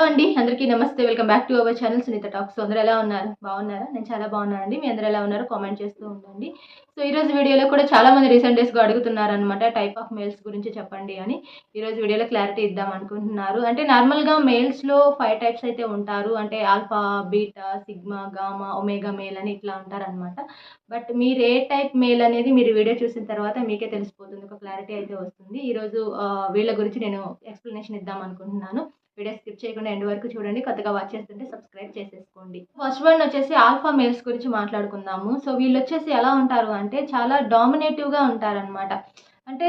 Hello అండి అందరికీ నమస్తే. Welcome back to our channel Sunitha talks. అందరూ ఎలా ఉన్నారు? బాగున్నారా? నేను చాలా బాగున్నానండి. మీ అందరూ ఎలా ఉన్నారు? కామెంట్ చేస్తూ ఉండండి. సో ఈరోజు వీడియోలో కూడా చాలా మంది రీసెంట్ డేస్గా అడుగుతున్నారు అనమాట టైప్ ఆఫ్ మెయిల్స్ గురించి చెప్పండి అని. ఈరోజు వీడియోలో క్లారిటీ ఇద్దాం అనుకుంటున్నారు. అంటే నార్మల్గా మెయిల్స్లో ఫైవ్ టైప్స్ అయితే ఉంటారు. అంటే alpha beta sigma gamma omega male అని ఇట్లా ఉంటారనమాట బట్ మీరు ఏ టైప్ మెయిల్ అనేది మీరు వీడియో చూసిన తర్వాత మీకే తెలిసిపోతుంది. ఒక క్లారిటీ అయితే వస్తుంది. ఈరోజు వీళ్ళ గురించి నేను ఎక్స్ప్లెనేషన్ ఇద్దాం అనుకుంటున్నాను. వీడియో స్కిప్ చేయకుండా ఎండ్ వరకు చూడండి. కొత్తగా వాచ్ చేస్తుంటే సబ్స్క్రైబ్ చేసేసుకోండి. ఫస్ట్ వన్ వచ్చేసి ఆల్ఫా మేల్స్ గురించి మాట్లాడుకుందాము. సో వీళ్ళు వచ్చేసి ఎలా ఉంటారు అంటే చాలా డామినేటివ్గా ఉంటారనమాట అంటే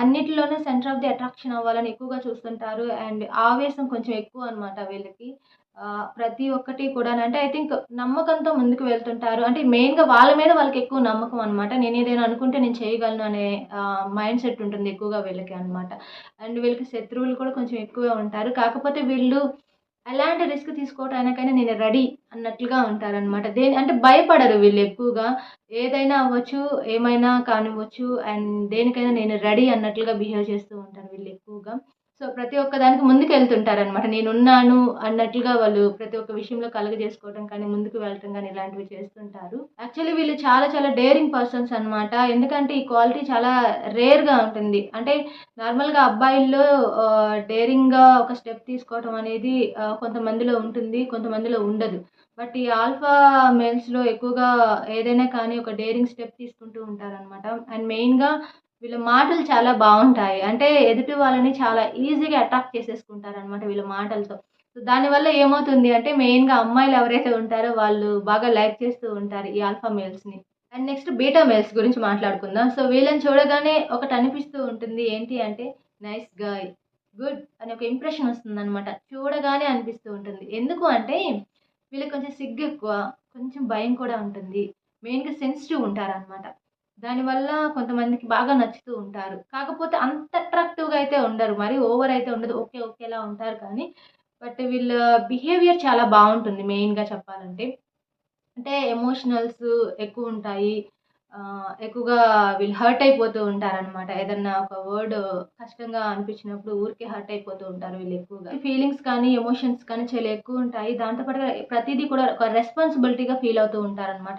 అన్నిటిలోనే సెంటర్ ఆఫ్ ది అట్రాక్షన్ అవ్వాలని ఎక్కువగా చూస్తుంటారు. అండ్ ఆవేశం కొంచెం ఎక్కువ అనమాట వీళ్ళకి. ప్రతి ఒక్కటి కూడా అంటే ఐ థింక్ నమ్మకంతో ముందుకు వెళ్తుంటారు. అంటే మెయిన్గా వాళ్ళ మీద వాళ్ళకి ఎక్కువ నమ్మకం అనమాట నేను ఏదైనా అనుకుంటే నేను చేయగలను అనే మైండ్ సెట్ ఉంటుంది ఎక్కువగా వీళ్ళకి అనమాట అండ్ వీళ్ళకి శత్రువులు కూడా కొంచెం ఎక్కువే ఉంటారు. కాకపోతే వీళ్ళు ఎలాంటి రిస్క్ తీసుకోవటానికైనా నేను రెడీ అన్నట్లుగా ఉంటారనమాట దేని అంటే భయపడరు వీళ్ళు ఎక్కువగా. ఏదైనా అవ్వచ్చు ఏమైనా కానివ్వచ్చు అండ్ దేనికైనా నేను రెడీ అన్నట్లుగా బిహేవ్ చేస్తూ ఉంటాను వీళ్ళు ఎక్కువగా. సో ప్రతి ఒక్క దానికి ముందుకు వెళ్తుంటారనమాట నేనున్నాను అన్నట్లుగా వాళ్ళు ప్రతి ఒక్క విషయంలో కలుగజేసుకోవడం కానీ ముందుకు వెళ్ళటం కానీ ఇలాంటివి చేస్తుంటారు. యాక్చువల్లీ వీళ్ళు చాలా చాలా డేరింగ్ పర్సన్స్ అనమాట ఎందుకంటే ఈ క్వాలిటీ చాలా రేర్గా ఉంటుంది. అంటే నార్మల్గా అబ్బాయిల్లో డేరింగ్గా ఒక స్టెప్ తీసుకోవడం అనేది కొంతమందిలో ఉంటుంది కొంతమందిలో ఉండదు. బట్ ఈ ఆల్ఫా మేల్స్లో ఎక్కువగా ఏదైనా కానీ ఒక డేరింగ్ స్టెప్ తీసుకుంటూ ఉంటారనమాట అండ్ మెయిన్గా వీళ్ళ మాటలు చాలా బాగుంటాయి. అంటే ఎదుటి వాళ్ళని చాలా ఈజీగా అట్రాక్ట్ చేసేసుకుంటారనమాట వీళ్ళ మాటలతో. సో దానివల్ల ఏమవుతుంది అంటే మెయిన్గా అమ్మాయిలు ఎవరైతే ఉంటారో వాళ్ళు బాగా లైక్ చేస్తూ ఉంటారు ఈ ఆల్ఫా మేల్స్ని. అండ్ నెక్స్ట్ బీటా మేల్స్ గురించి మాట్లాడుకుందాం. సో వీళ్ళని చూడగానే ఒకటి అనిపిస్తూ ఉంటుంది ఏంటి అంటే నైస్ గాయ్ గుడ్ అనే ఒక ఇంప్రెషన్ వస్తుంది అనమాట చూడగానే అనిపిస్తూ ఉంటుంది. ఎందుకు అంటే వీళ్ళకి కొంచెం సిగ్గు ఎక్కువ కొంచెం భయం కూడా ఉంటుంది. మెయిన్గా సెన్సిటివ్ ఉంటారనమాట దానివల్ల కొంతమందికి బాగా నచ్చుతూ ఉంటారు. కాకపోతే అంత అట్రాక్టివ్గా అయితే ఉండరు. మరి ఓవర్ అయితే ఉండదు. ఓకే ఓకేలా ఉంటారు కానీ బట్ వీళ్ళ బిహేవియర్ చాలా బాగుంటుంది మెయిన్గా చెప్పాలంటే. అంటే ఎమోషనల్స్ ఎక్కువ ఉంటాయి. ఎక్కువగా వీళ్ళు హర్ట్ అయిపోతూ ఉంటారనమాట ఏదన్నా ఒక వర్డ్ కష్టంగా అనిపించినప్పుడు ఊరికే హర్ట్ అయిపోతూ ఉంటారు వీళ్ళు ఎక్కువగా. ఫీలింగ్స్ కానీ ఎమోషన్స్ కానీ చాలా ఎక్కువ ఉంటాయి. దాంతోపాటు ప్రతిదీ కూడా ఒక రెస్పాన్సిబిలిటీగా ఫీల్ అవుతూ ఉంటారనమాట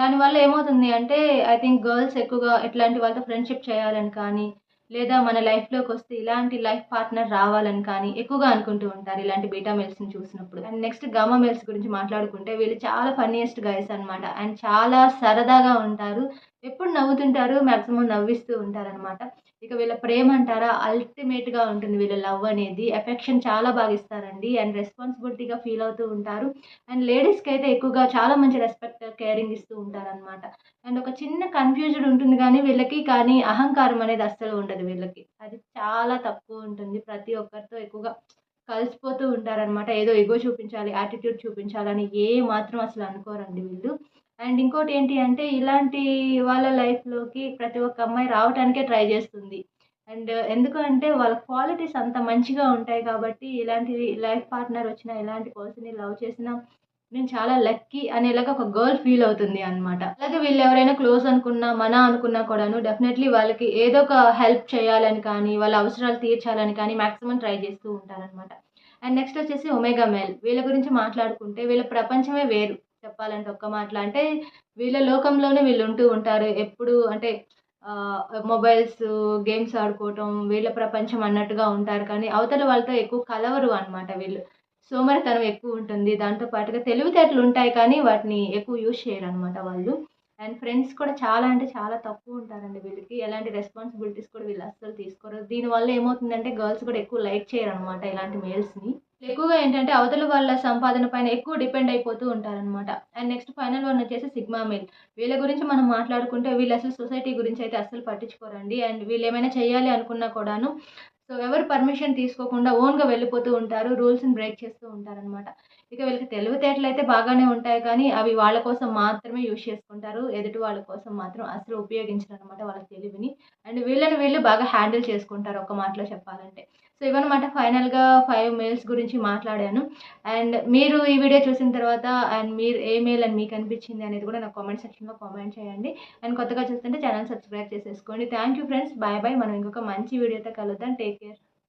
దానివల్ల ఏమవుతుంది అంటే ఐ థింక్ గర్ల్స్ ఎక్కువగా ఇట్లాంటి వాళ్ళతో ఫ్రెండ్షిప్ చేయాలని కానీ లేదా మన లైఫ్లోకి వస్తే ఇలాంటి లైఫ్ పార్ట్నర్ రావాలని కానీ ఎక్కువగా అనుకుంటూ ఉంటారు ఇలాంటి బీటా మెల్స్ని చూసినప్పుడు. అండ్ నెక్స్ట్ గమ మెల్స్ గురించి మాట్లాడుకుంటే వీళ్ళు చాలా ఫన్నీయెస్ట్ గైస్ అనమాట అండ్ చాలా సరదాగా ఉంటారు. ఎప్పుడు నవ్వుతుంటారు? మ్యాక్సిమం నవ్విస్తూ ఉంటారనమాట ఇక వీళ్ళ ప్రేమ అంటారా? అల్టిమేట్గా ఉంటుంది వీళ్ళ లవ్ అనేది. ఎఫెక్షన్ చాలా బాగా ఇస్తారండి. అండ్ రెస్పాన్సిబిలిటీగా ఫీల్ అవుతూ ఉంటారు. అండ్ లేడీస్కి అయితే ఎక్కువగా చాలా మంచి రెస్పెక్ట్ కేరింగ్ ఇస్తూ ఉంటారనమాట అండ్ ఒక చిన్న కన్ఫ్యూజన్ ఉంటుంది కానీ వీళ్ళకి కానీ అహంకారం అనేది అస్సలు ఉండదు వీళ్ళకి. అది చాలా తక్కువ ఉంటుంది. ప్రతి ఒక్కరితో ఎక్కువగా కలిసిపోతూ ఉంటారనమాట ఏదో ఎగో చూపించాలి యాటిట్యూడ్ చూపించాలని ఏ మాత్రం అసలు అనుకోరండి వీళ్ళు. అండ్ ఇంకోటి ఏంటి అంటే ఇలాంటి వాళ్ళ లైఫ్లోకి ప్రతి ఒక్క అమ్మాయి రావడానికే ట్రై చేస్తుంది. అండ్ ఎందుకు అంటే వాళ్ళ క్వాలిటీస్ అంత మంచిగా ఉంటాయి కాబట్టి ఇలాంటి లైఫ్ పార్ట్నర్ వచ్చిన ఇలాంటి పర్సన్ని లవ్ చేసినా నేను చాలా లక్కీ అనేలాగా ఒక గర్ల్ ఫీల్ అవుతుంది అనమాట అలాగే వీళ్ళు ఎవరైనా క్లోజ్ అనుకున్నా మన అనుకున్నా కూడాను డెఫినెట్లీ వాళ్ళకి ఏదో ఒక హెల్ప్ చేయాలని కానీ వాళ్ళ అవసరాలు తీర్చాలని కానీ మ్యాక్సిమం ట్రై చేస్తూ ఉంటారనమాట అండ్ నెక్స్ట్ వచ్చేసి ఒమేగా మెల్ వీళ్ళ గురించి మాట్లాడుకుంటే వీళ్ళ ప్రపంచమే వేరు. చెప్పాలంటే ఒక్క మాటలో అంటే వీళ్ళ లోకంలోనే వీళ్ళు ఉంటూ ఉంటారు. ఎప్పుడు అంటే మొబైల్స్ గేమ్స్ ఆడుకోవటం వీళ్ళ ప్రపంచం అన్నట్టుగా ఉంటారు. కానీ అవతల వాళ్ళతో ఎక్కువ కలవరు అనమాట వీళ్ళు. సోమరితనం ఎక్కువ ఉంటుంది. దాంతో పాటుగా తెలివితేటలు ఉంటాయి కానీ వాటిని ఎక్కువ యూజ్ చేయరు అనమాట వాళ్ళు. అండ్ ఫ్రెండ్స్ కూడా చాలా అంటే చాలా తక్కువ ఉంటారండి వీళ్ళకి. ఎలాంటి రెస్పాన్సిబిలిటీస్ కూడా వీళ్ళు అస్సలు తీసుకోరు. దీనివల్ల ఏమవుతుందంటే గర్ల్స్ కూడా ఎక్కువ లైక్ చేయరు అనమాట ఇలాంటి మేల్స్ని. ఎక్కువగా ఏంటంటే అవతల వాళ్ళ సంపాదన పైన ఎక్కువ డిపెండ్ అయిపోతూ ఉంటారనమాట అండ్ నెక్స్ట్ ఫైనల్ వన్ వచ్చేసి సిగ్మా మేల్ వీళ్ళ గురించి మనం మాట్లాడుకుంటే వీళ్ళు అసలు సొసైటీ గురించి అయితే అస్సలు పట్టించుకోరండి. అండ్ వీళ్ళు ఏమైనా చేయాలి అనుకున్నా కూడాను సో ఎవరు పర్మిషన్ తీసుకోకుండా ఓన్గా వెళ్ళిపోతూ ఉంటారు రూల్స్ని బ్రేక్ చేస్తూ ఉంటారనమాట ఇక వీళ్ళకి తెలివితేటలు అయితే బాగానే ఉంటాయి కానీ అవి వాళ్ళ కోసం మాత్రమే యూజ్ చేసుకుంటారు. ఎదుటి వాళ్ళ కోసం మాత్రం అసలు ఉపయోగించరు అనమాట వాళ్ళ తెలివిని. అండ్ వీళ్ళని వీళ్ళు బాగా హ్యాండిల్ చేసుకుంటారు ఒక మాటలో చెప్పాలంటే. సో ఇవన్నమాట ఫైనల్గా ఫైవ్ మెయిల్స్ గురించి మాట్లాడాను. అండ్ మీరు ఈ వీడియో చూసిన తర్వాత అండ్ మీరు ఏ మెయిల్ అని మీకు అనిపించింది అనేది కూడా నాకు కామెంట్ సెక్షన్లో కామెంట్ చేయండి. అండ్ కొత్తగా చూస్తుంటే ఛానల్ సబ్స్క్రైబ్ చేసేసుకోండి. Thank you friends. Bye bye. మనం ఇంకొక మంచి వీడియోతో కలుద్దాం. Take care.